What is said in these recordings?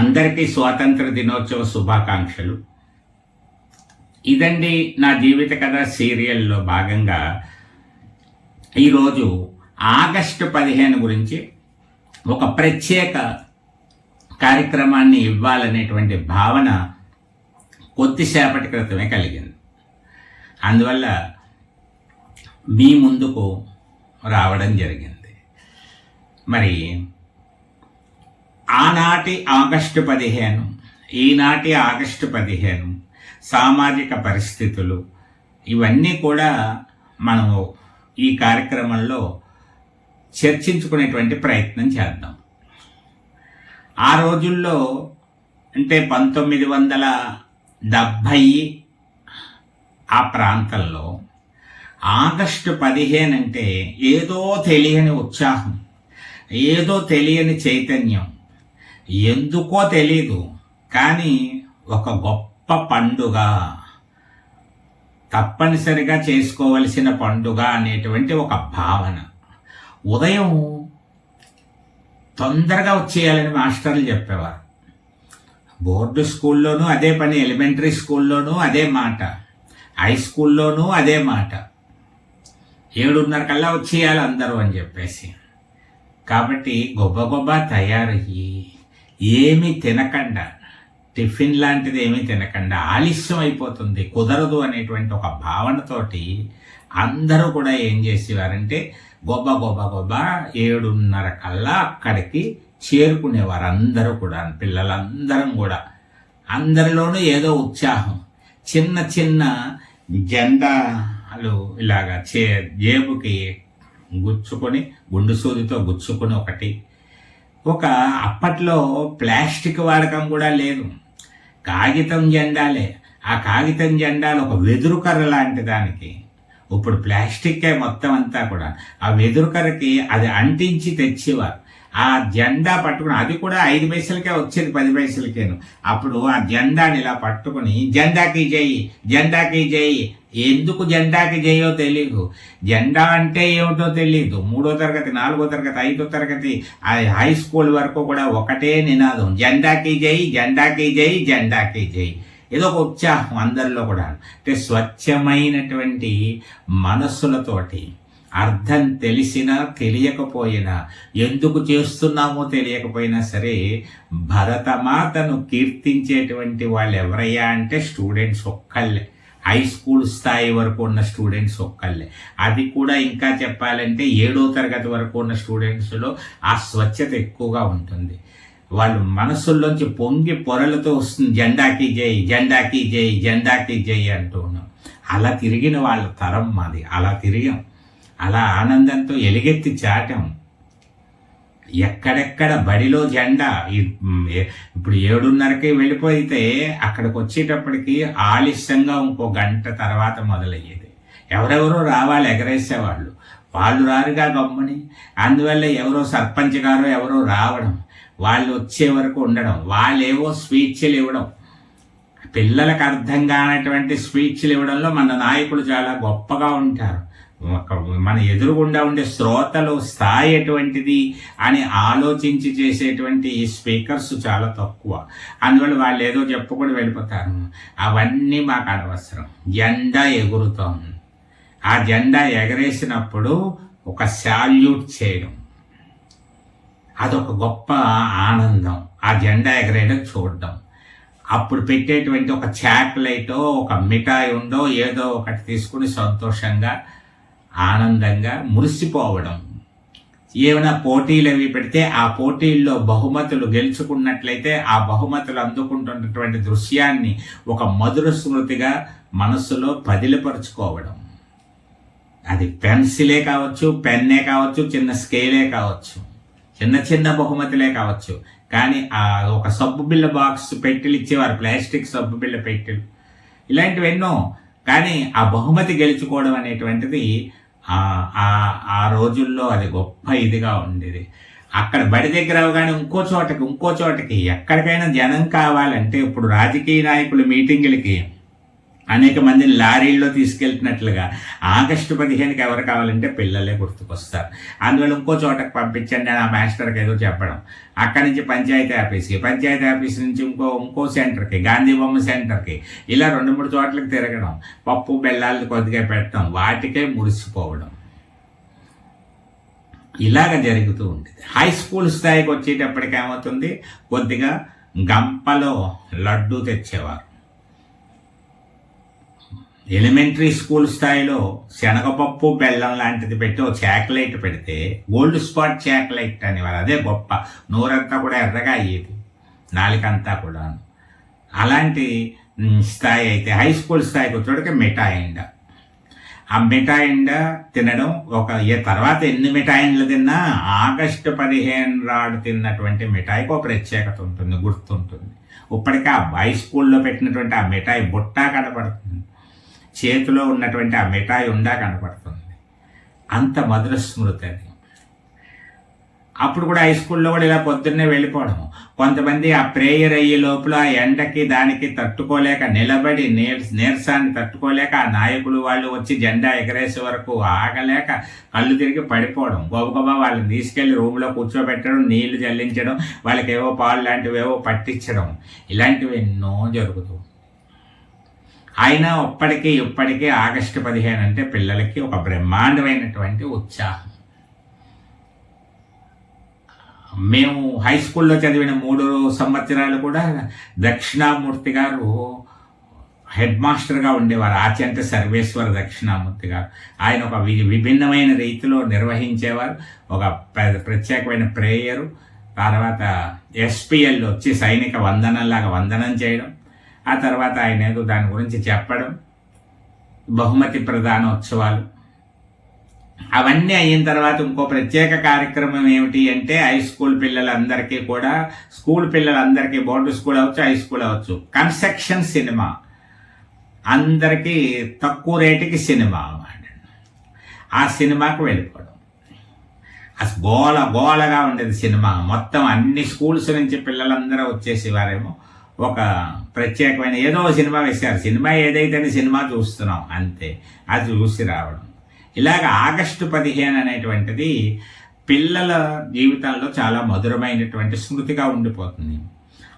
అందరికీ స్వాతంత్ర దినోత్సవ శుభాకాంక్షలు. ఇదండి నా జీవిత కథ సీరియల్లో భాగంగా ఈరోజు ఆగస్టు పదిహేను గురించి ఒక ప్రత్యేక కార్యక్రమాన్ని ఇవ్వాలనేటువంటి భావన కొద్దిసేపటి క్రితమే కలిగింది. అందువల్ల మీ ముందుకు రావడం జరిగింది. మరి ఆనాటి ఆగస్టు పదిహేను ఈనాటి ఆగస్టు పదిహేను సామాజిక పరిస్థితులు ఇవన్నీ కూడా మనము ఈ కార్యక్రమంలో చర్చించుకునేటువంటి ప్రయత్నం చేద్దాం. ఆ రోజుల్లో అంటే పంతొమ్మిది వందల డెబ్భై ఆ ప్రాంతంలో ఆగస్టు పదిహేను అంటే ఏదో తెలియని ఉత్సాహం ఏదో తెలియని చైతన్యం. ఎందుకో తెలీదు కానీ ఒక గొప్ప పండుగ. తప్పనిసరిగా చేసుకోవలసిన పండుగ అనేటువంటి ఒక భావన. ఉదయం తొందరగా వచ్చేయాలని మాస్టర్లు చెప్పేవారు. బోర్డు స్కూల్లోనూ అదే పని ఎలిమెంటరీ స్కూల్లోనూ అదే మాట. హై స్కూల్లోనూ అదే మాట. ఏడున్నర కల్లా వచ్చేయాలి అందరూ అని చెప్పేసి. కాబట్టి గొబ్బ గొబ్బ తయారయ్యి ఏమి తినకుండా. టిఫిన్ లాంటిది ఏమీ తినకుండా. ఆలస్యం అయిపోతుంది. కుదరదు అనేటువంటి ఒక భావనతోటి అందరూ కూడా ఏం చేసేవారంటే గొబ్బ గొబ్బ గొబ్బ ఏడున్నర కల్లా అక్కడికి చేరుకునేవారు అందరూ కూడా పిల్లలందరం కూడా. అందరిలోనూ ఏదో ఉత్సాహం. చిన్న చిన్న జెండాలు ఇలాగా చే జేబుకి గుచ్చుకొని గుండు సూదితో గుచ్చుకొని ఒకటి. ఒక అప్పట్లో ప్లాస్టిక్ వాడకం కూడా లేదు. కాగితం జెండాలే. ఆ కాగితం జెండాలు ఒక వెదురు కర్ర లాంటి దానికి. ఇప్పుడు ప్లాస్టిక్కే మొత్తం అంతా కూడా. ఆ వెదురు కర్రకి అది అంటించి తెచ్చేవారు. ఆ జెండా పట్టుకుని అది కూడా ఐదు పైసలకే వచ్చేది పది పైసలకేను. అప్పుడు ఆ జెండాని ఇలా పట్టుకుని జెండాకి చేయి జెండాకి చేయి ఎందుకు జెండాకి చేయో తెలియదు జెండా అంటే ఏమిటో తెలియదు మూడో తరగతి నాలుగో తరగతి ఐదో తరగతి హై స్కూల్ వరకు కూడా ఒకటే నినాదం. జెండాకి చేయి జెండాకి చేయి జెండాకి చేయి ఏదో ఒక ఉత్సాహం అందరిలో కూడా అంటే స్వచ్ఛమైనటువంటి మనస్సులతోటి అర్థం తెలిసినా తెలియకపోయినా ఎందుకు చేస్తున్నామో తెలియకపోయినా సరే భరతమాతను కీర్తించేటువంటి వాళ్ళు ఎవరయ్యా అంటే స్టూడెంట్స్ ఒక్కళ్ళే. హై స్కూల్ స్థాయి వరకు ఉన్న స్టూడెంట్స్ ఒక్కళ్ళే. అది కూడా ఇంకా చెప్పాలంటే ఏడో తరగతి వరకు ఉన్న స్టూడెంట్స్లో ఆ స్వచ్ఛత ఎక్కువగా ఉంటుంది. వాళ్ళు మనసుల్లోంచి పొంగి పొరలతో వస్తుంది జెండాకి జై జెండాకి జై జెండాకి జై అంటూ ఉన్నాం. అలా తిరిగిన వాళ్ళ తరం మాది. అలా తిరిగాం. అలా ఆనందంతో ఎలుగెత్తి చాటం. ఎక్కడెక్కడ బడిలో జెండా ఇప్పుడు ఏడున్నరకి వెళ్ళిపోయితే అక్కడికి వచ్చేటప్పటికి ఆలస్యంగా ఇంకో గంట తర్వాత మొదలయ్యేది. ఎవరెవరో రావాలి ఎగరేసేవాళ్ళు. వాళ్ళు రారుగా గమ్మని. అందువల్ల ఎవరో సర్పంచ్ గారో ఎవరో రావడం వాళ్ళు వచ్చే వరకు ఉండడం వాళ్ళేవో స్పీచ్లు ఇవ్వడం. పిల్లలకు అర్థం కానటువంటి స్పీచ్లు ఇవ్వడంలో మన నాయకులు చాలా గొప్పగా ఉంటారు. మన ఎదురుగుండా ఉండే శ్రోతలు స్థాయి ఎటువంటిది అని ఆలోచించి చేసేటువంటి స్పీకర్స్ చాలా తక్కువ. అందువల్ల వాళ్ళు ఏదో చెప్పుకొని వెళ్ళిపోతారు. అవన్నీ మాకు అనవసరం. జెండా ఎగురుతాం. ఆ జెండా ఎగరేసినప్పుడు ఒక శాల్యూట్ చేయడం. అదొక గొప్ప ఆనందం. ఆ జెండా ఎగరేయడం చూడడం. అప్పుడు పెట్టేటువంటి ఒక చాక్లైటో ఒక మిఠాయి ఉండో ఏదో ఒకటి తీసుకుని సంతోషంగా ఆనందంగా మురిసిపోవడం. ఏమైనా పోటీలు అవి పెడితే ఆ పోటీల్లో బహుమతులు గెలుచుకున్నట్లయితే ఆ బహుమతులు అందుకుంటున్నటువంటి దృశ్యాన్ని ఒక మధుర స్మృతిగా మనస్సులో పదిలపరుచుకోవడం. అది పెన్సిలే కావచ్చు పెన్నే కావచ్చు చిన్న స్కేలే కావచ్చు చిన్న చిన్న బహుమతులే కావచ్చు. కానీ ఆ ఒక సబ్బు బిళ్ళ బాక్స్ పెట్టెలు ఇచ్చేవారు ప్లాస్టిక్ సబ్బు బిళ్ళ పెట్టెలు. ఇలాంటివి ఎన్నో కానీ ఆ బహుమతి గెలుచుకోవడం అనేటువంటిది ఆ రోజుల్లో అది గొప్ప ఇదిగా ఉండేది. అక్కడ బడి దగ్గర అవగానే ఇంకో చోటకి ఇంకో చోటకి ఎక్కడికైనా జనం కావాలంటే ఇప్పుడు రాజకీయ నాయకులు మీటింగులకి అనేక మంది లారీల్లో తీసుకెళ్తున్నట్లుగా ఆగస్టు పదిహేనుకి ఎవరు కావాలంటే పిల్లలే గుర్తుకొస్తారు. అందువల్ల ఇంకో చోటకి పంపించండి అని ఆ మాస్టర్కి ఏదో చెప్పడం. అక్కడి నుంచి పంచాయతీ ఆఫీస్కి పంచాయతీ ఆఫీస్ నుంచి ఇంకో ఇంకో సెంటర్కి గాంధీ బొమ్మ సెంటర్కి ఇలా రెండు మూడు చోట్లకి తిరగడం పప్పు బెల్లాలు కొద్దిగా పెట్టడం వాటికే మురిసిపోవడం. ఇలాగ జరుగుతూ ఉంటుంది. హై స్కూల్ స్థాయికి వచ్చేటప్పటికి ఏమవుతుంది? కొద్దిగా గంపలో లడ్డు తెచ్చేవారు. ఎలిమెంటరీ స్కూల్ స్థాయిలో శనగపప్పు బెల్లం లాంటిది పెట్టి ఒక చాక్లెట్ పెడితే గోల్డ్ స్పాట్ చాక్లెట్ అనేవారు అదే గొప్ప నోరంతా కూడా ఎర్రగా అయ్యేది. నాలుకంతా కూడా అలాంటి స్థాయి అయితే హై స్కూల్ స్థాయికి వచ్చేటికి మిఠాయిండ ఆ మిఠాయిండ తినడం ఒక తర్వాత ఎన్ని మిఠాయిండ్లు తిన్నా ఆగస్టు పదిహేను నాడు తిన్నటువంటి మిఠాయికి ఒక ప్రత్యేకత ఉంటుంది గుర్తుంటుంది. ఇప్పటికే ఆ హై స్కూల్లో పెట్టినటువంటి ఆ మిఠాయి బుట్ట కనపడుతుంది. చేతిలో ఉన్నటువంటి ఆ మిఠాయి ఉండా కనపడుతుంది. అంత మధుర స్మృతి అది. అప్పుడు కూడా హై స్కూల్లో కూడా ఇలా పొద్దున్నే వెళ్ళిపోవడం. కొంతమంది ఆ ప్రేయర్ అయ్యే లోపల ఆ ఎండకి దానికి తట్టుకోలేక నిలబడి నీర్ నీరసాన్ని తట్టుకోలేక ఆ నాయకులు వాళ్ళు వచ్చి జెండా ఎగరేసే వరకు ఆగలేక కళ్ళు తిరిగి పడిపోవడం. గొప్పగొప్ప వాళ్ళని తీసుకెళ్ళి రూమ్లో కూర్చోబెట్టడం నీళ్ళు చెల్లించడం వాళ్ళకి ఏవో పాలు లాంటివి ఏవో పట్టించడం. ఇలాంటివి ఎన్నో జరుగుతూ అయినా ఇప్పటికీ ఇప్పటికీ ఆగస్టు పదిహేను అంటే పిల్లలకి ఒక బ్రహ్మాండమైనటువంటి ఉత్సాహం. మేము హై స్కూల్లో చదివిన మూడు సంవత్సరాలు కూడా దక్షిణామూర్తి గారు హెడ్ మాస్టర్గా ఉండేవారు. ఆచంట సర్వేశ్వర దక్షిణామూర్తి గారు. ఆయన ఒక విభిన్నమైన రీతిలో నిర్వహించేవారు. ఒక ప్రత్యేకమైన ప్రేయరు. తర్వాత ఎస్పిఎల్ వచ్చి సైనిక వందనంలాగా వందనం చేయడం. ఆ తర్వాత ఆయన ఏదో దాని గురించి చెప్పడం బహుమతి ప్రధానోత్సవాలు. అవన్నీ అయిన తర్వాత ఇంకో ప్రత్యేక కార్యక్రమం ఏమిటి అంటే హై స్కూల్ పిల్లలందరికీ కూడా స్కూల్ పిల్లలందరికీ బోర్డు స్కూల్ అవ్వచ్చు హై స్కూల్ అవ్వచ్చు. Construction cinema. అందరికీ తక్కువ రేటుకి సినిమా అన్నమాట ఆ సినిమాకు వెళ్ళిపోవడం. అసలు గోల గోలగా ఉండేది సినిమా. మొత్తం అన్ని స్కూల్స్ నుంచి పిల్లలందరూ వచ్చేసేవారేమో. ఒక ప్రత్యేకమైన ఏదో సినిమా వేశారు. సినిమా ఏదైతేనే సినిమా చూస్తున్నాం అంతే. అది చూసి రావడం. ఇలాగ ఆగస్టు పదిహేను అనేటువంటిది పిల్లల జీవితాల్లో చాలా మధురమైనటువంటి స్మృతిగా ఉండిపోతుంది.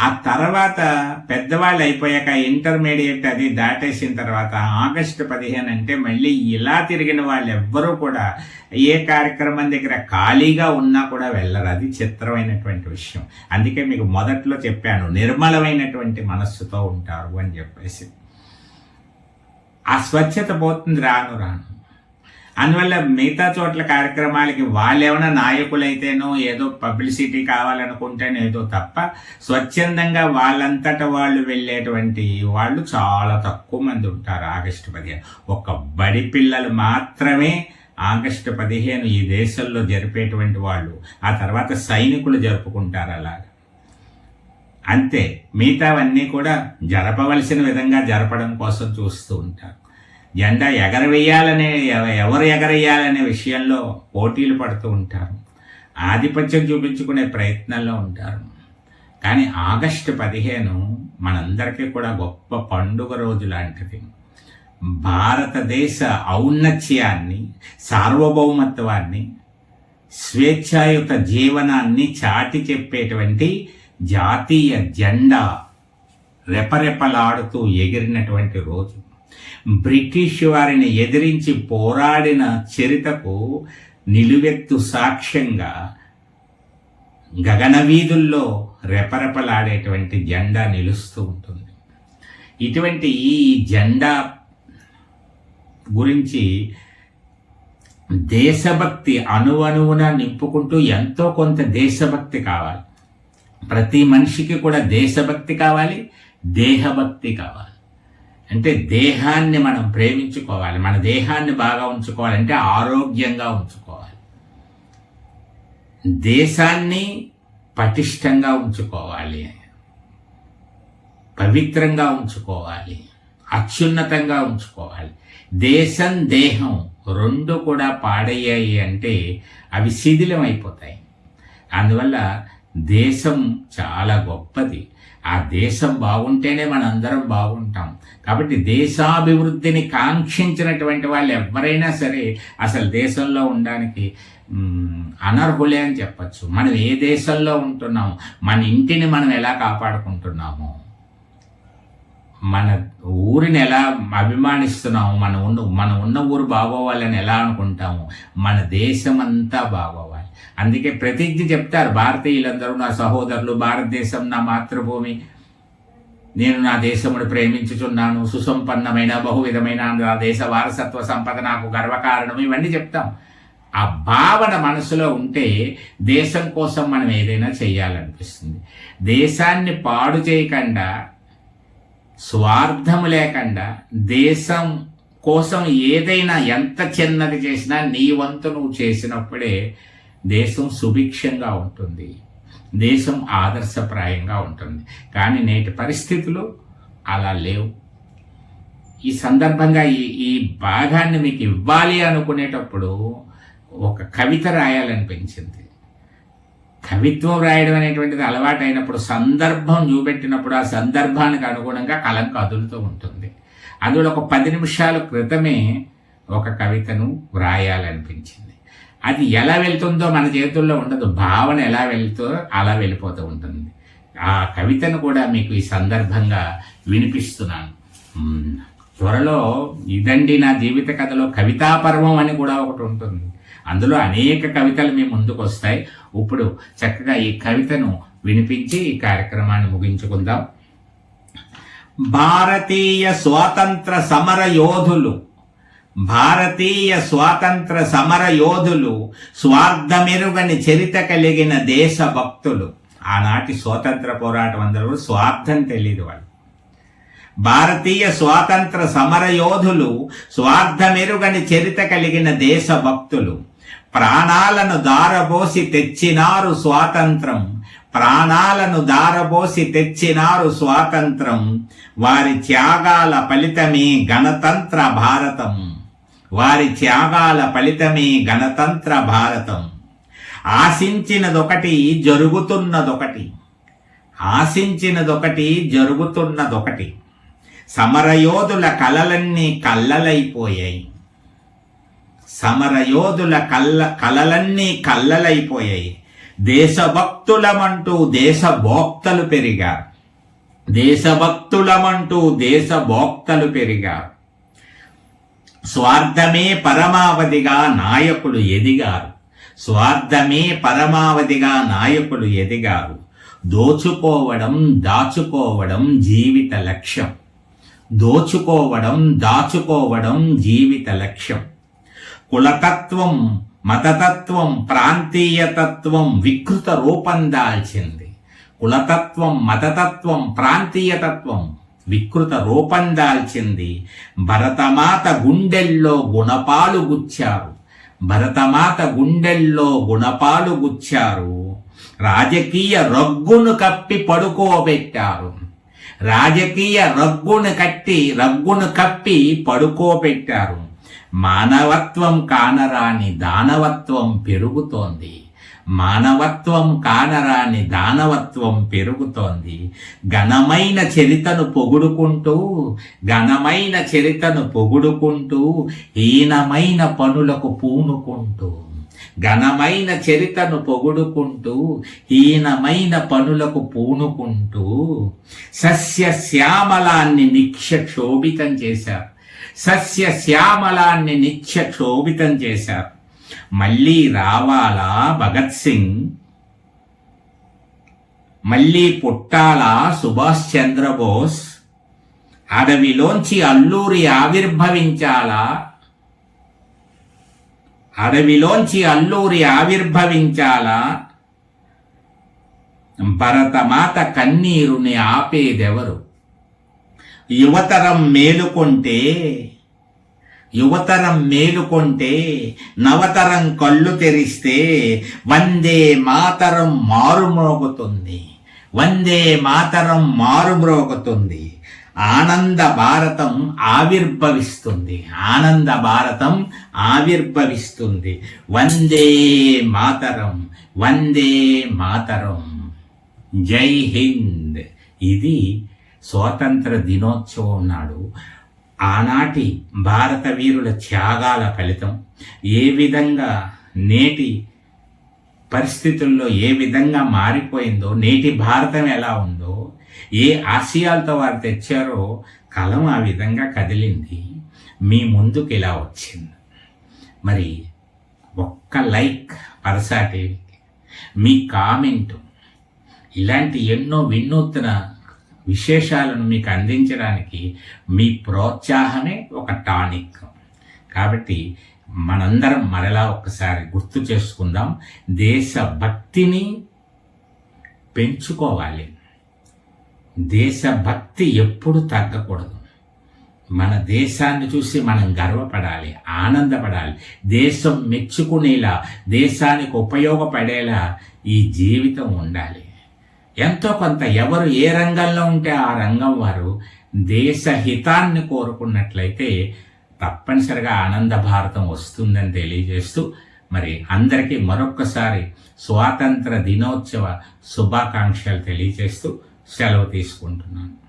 ఆ తర్వాత పెద్దవాళ్ళు అయిపోయాక ఇంటర్మీడియట్ అది దాటేసిన తర్వాత ఆగస్టు పదిహేను అంటే మళ్ళీ ఇలా తిరిగిన వాళ్ళు ఎవ్వరూ కూడా ఏ కార్యక్రమం దగ్గర ఖాళీగా ఉన్నా కూడా వెళ్ళరు. అది చిత్రమైనటువంటి విషయం. అందుకే మీకు మొదట్లో చెప్పాను నిర్మలమైనటువంటి మనస్సుతో ఉంటారు అని చెప్పేసి. ఆ స్వచ్ఛత పోతుంది రాను రాను. అందువల్ల మిగతా చోట్ల కార్యక్రమాలకి వాళ్ళేమైనా నాయకులైతేనో ఏదో పబ్లిసిటీ కావాలనుకుంటేనే ఏదో తప్ప స్వచ్ఛందంగా వాళ్ళంతట వాళ్ళు వెళ్ళేటువంటి వాళ్ళు చాలా తక్కువ మంది ఉంటారు ఆగస్టు పదిహేను. ఒక బడి పిల్లలు మాత్రమే ఆగస్టు పదిహేను ఈ దేశంలో జరిపేటువంటి వాళ్ళు. ఆ తర్వాత సైనికులు జరుపుకుంటారు అలాగా. అంతే. మిగతావన్నీ కూడా జరపవలసిన విధంగా జరపడం కోసం చూస్తూ ఉంటారు. జెండా ఎగరవేయాలనే ఎవ- ఎవరు ఎగరేయాలనే విషయంలో పోటీలు పడుతూ ఉంటారు. ఆధిపత్యం చూపించుకునే ప్రయత్నంలో ఉంటారు. కానీ ఆగస్టు పదిహేను మనందరికీ కూడా గొప్ప పండుగ రోజు లాంటిది. భారతదేశ ఔన్నత్యాన్ని సార్వభౌమత్వాన్ని స్వేచ్ఛాయుత జీవనాన్ని చాటి చెప్పేటువంటి జాతీయ జెండా రెపరెపలాడుతూ ఎగిరినటువంటి రోజు. బ్రిటిష్ వారిని ఎదిరించి పోరాడిన చరితకు నిలువెత్తు సాక్ష్యంగా గగనవీధుల్లో రెపరెపలాడేటువంటి జెండా నిలుస్తూ ఉంటుంది. ఇటువంటి ఈ జెండా గురించి దేశభక్తి అణువణువున నింపుకుంటూ ఎంతో కొంత దేశభక్తి కావాలి. ప్రతి మనిషికి కూడా దేశభక్తి కావాలి దేహభక్తి కావాలి. అంటే దేహాన్ని మనం ప్రేమించుకోవాలి. మన దేహాన్ని బాగా ఉంచుకోవాలంటే ఆరోగ్యంగా ఉంచుకోవాలి. దేశాన్ని పటిష్టంగా ఉంచుకోవాలి. పవిత్రంగా ఉంచుకోవాలి. అత్యున్నతంగా ఉంచుకోవాలి. దేశం దేహం రెండు కూడా పాడయ్యాయి అంటే అవి శిథిలం అయిపోతాయి అందువల్ల దేశం చాలా గొప్పది. ఆ దేశం బాగుంటేనే మనందరం బాగుంటాం. కాబట్టి దేశాభివృద్ధిని కాంక్షించినటువంటి వాళ్ళు ఎవరైనా సరే అసలు దేశంలో ఉండడానికి అనర్హులే అని చెప్పచ్చు. మనం ఏ దేశంలో ఉంటున్నాము మన ఇంటిని మనం ఎలా కాపాడుకుంటున్నాము? మన ఊరిని ఎలా అభిమానిస్తున్నాము? మన ఉన్న మనం ఉన్న ఊరు బాగోవాలని ఎలా అనుకుంటాము? మన దేశం అంతా బాగోవాలి. అందుకే ప్రతిజ్ఞ చెప్తారు భారతీయులందరూ నా సహోదరులు భారతదేశం నా మాతృభూమి. నేను నా దేశమును ప్రేమించుచున్నాను. సుసంపన్నమైన బహువిధమైన నా దేశ వారసత్వ సంపద నాకు గర్వకారణం. ఇవన్నీ చెప్తాం. ఆ భావన మనసులో ఉంటే దేశం కోసం మనం ఏదైనా చేయాలనిపిస్తుంది. దేశాన్ని పాడు చేయకుండా స్వార్థము లేకుండా దేశం కోసం ఏదైనా ఎంత చిన్నది చేసినా నీ వంతు నువ్వు చేసినప్పుడే దేశం సుభిక్షంగా ఉంటుంది. దేశం ఆదర్శప్రాయంగా ఉంటుంది. కానీ నేటి పరిస్థితులు అలా లేవు. ఈ సందర్భంగా ఈ ఈ భాగాన్ని మీకు ఇవ్వాలి అనుకునేటప్పుడు ఒక కవిత రాయాలనిపించింది. కవిత్వం రాయడం అనేటువంటిది అలవాటు అయినప్పుడు సందర్భం చూపెట్టినప్పుడు ఆ సందర్భానికి అనుగుణంగా కలం కదులుతూ ఉంటుంది. అందులో ఒక పది నిమిషాల క్రితమే ఒక కవితను వ్రాయాలనిపించింది అది ఎలా వెళ్తుందో మన చేతుల్లో ఉండదు. భావన ఎలా వెళ్తో అలా వెళ్ళిపోతూ ఉంటుంది. ఆ కవితను కూడా మీకు ఈ సందర్భంగా వినిపిస్తున్నాను. త్వరలో ఇదండి నా జీవిత కథలో కవితాపర్వం అని కూడా ఒకటి ఉంటుంది. అందులో అనేక కవితలు మీ ముందుకు వస్తాయి. ఇప్పుడు చక్కగా ఈ కవితను వినిపించి ఈ కార్యక్రమాన్ని ముగించుకుందాం. భారతీయ స్వాతంత్ర సమర యోధులు భారతీయ స్వాతంత్ర సమర యోధులు స్వార్థమెరుగని చరిత కలిగిన దేశభక్తులు ఆనాటి స్వాతంత్ర పోరాటం అందరూ స్వార్థం తెలియదు వాళ్ళు భారతీయ స్వాతంత్ర సమర యోధులు స్వార్థమెరుగని చరిత కలిగిన దేశభక్తులు ప్రాణాలను దారబోసి తెచ్చినారు స్వాతంత్రం. ప్రాణాలను దారబోసి తెచ్చినారు స్వాతంత్రం. వారి త్యాగాల ఫలితమే గణతంత్ర భారతం. వారి త్యాగాల ఫలితమే గణతంత్ర భారతం. ఆశించినదొకటి జరుగుతున్నదొకటి. ఆశించినదొకటి జరుగుతున్నదొకటి. సమరయోధుల కలలన్నీ కల్లలైపోయాయి. సమరయోధుల కళ్ళ కలలన్నీ కల్లలైపోయాయి. దేశభక్తులమంటూ దేశభోక్తలు పెరిగారు. దేశభక్తులమంటూ దేశభోక్తలు పెరిగారు. స్వార్థమే పరమావధిగా నాయకుడు ఎదిగారు. స్వార్థమే పరమావధిగా నాయకుడు ఎదిగారు. దోచుకోవడం దాచుకోవడం జీవిత లక్ష్యం. దోచుకోవడం దాచుకోవడం జీవిత లక్ష్యం. కులతత్వం మతతత్వం ప్రాంతీయతత్వం వికృత రూపం దాల్చింది. కులతత్వం మతతత్వం ప్రాంతీయతత్వం వికృత రూపం దాల్చింది. భరతమాత గుండెల్లో గుణపాలు గుచ్చారు. భరతమాత గుండెల్లో గుణపాలు గుచ్చారు. రాజకీయ రగ్గును కప్పి పడుకోబెట్టారు. రాజకీయ రగ్గును కట్టి రగ్గును కప్పి పడుకోబెట్టారు. మానవత్వం కానరాని దానవత్వం పెరుగుతోంది. మానవత్వం కానరాని దానవత్వం పెరుగుతోంది. ఘనమైన చరితను పొగుడుకుంటూ ఘనమైన చరితను పొగుడుకుంటూ హీనమైన పనులకు పూనుకుంటూ ఘనమైన చరితను పొగుడుకుంటూ హీనమైన పనులకు పూనుకుంటూ సస్య శ్యామలాన్ని నిక్ష క్షోభితం చేశారు. సస్య శ్యామలాన్ని నిత్య క్షోభితం చేశారు. మళ్ళీ రావాలా భగత్ సింగ్? మళ్ళీ పుట్టాలా సుభాష్ చంద్రబోస్? అడవిలోంచి అల్లూరి ఆవిర్భవించాలా? అడవిలోంచి అల్లూరి ఆవిర్భవించాలా? భరతమాత కన్నీరుని ఆపేదెవరు? యువతరం మేలుకుంటే యువతరం మేలుకొంటే నవతరం కళ్ళు తెరిస్తే వందే మాతరం మారుమ్రోగుతుంది. వందే మాతరం మారుమ్రోగుతుంది. ఆనంద భారతం ఆవిర్భవిస్తుంది. ఆనంద భారతం ఆవిర్భవిస్తుంది. వందే మాతరం వందే మాతరం. జై హింద్. ఇది స్వాతంత్ర దినోత్సవం నాడు ఆనాటి భారత వీరుల త్యాగాల ఫలితం ఏ విధంగా నేటి పరిస్థితుల్లో ఏ విధంగా మారిపోయిందో నేటి భారతం ఎలా ఉందో ఏ ఆశయాలతో వారు తెచ్చారో కలం ఆ విధంగా కదిలింది. మీ ముందుకు ఇలా వచ్చింది. మరి ఒక్క లైక్ పరసాటి మీ కామెంట్ ఇలాంటి ఎన్నో వినూత్న విశేషాలను మీకు అందించడానికి మీ ప్రోత్సాహమే ఒక టానిక్. కాబట్టి మనందరం మరలా ఒక్కసారి గుర్తు చేసుకుందాం. దేశభక్తిని పెంచుకోవాలి. దేశభక్తి ఎప్పుడు తగ్గకూడదు. మన దేశాన్ని చూసి మనం గర్వపడాలి ఆనందపడాలి. దేశం మెచ్చుకునేలా దేశానికి ఉపయోగపడేలా ఈ జీవితం ఉండాలి. ఎంతో కొంత ఎవరు ఏ రంగంలో ఉంటే ఆ రంగం వారు దేశ హితాన్ని కోరుకున్నట్లయితే తప్పనిసరిగా ఆనంద భారతం వస్తుందని తెలియజేస్తూ మరి అందరికీ మరొక్కసారి స్వాతంత్ర దినోత్సవ శుభాకాంక్షలు తెలియజేస్తూ సెలవు తీసుకుంటున్నాను.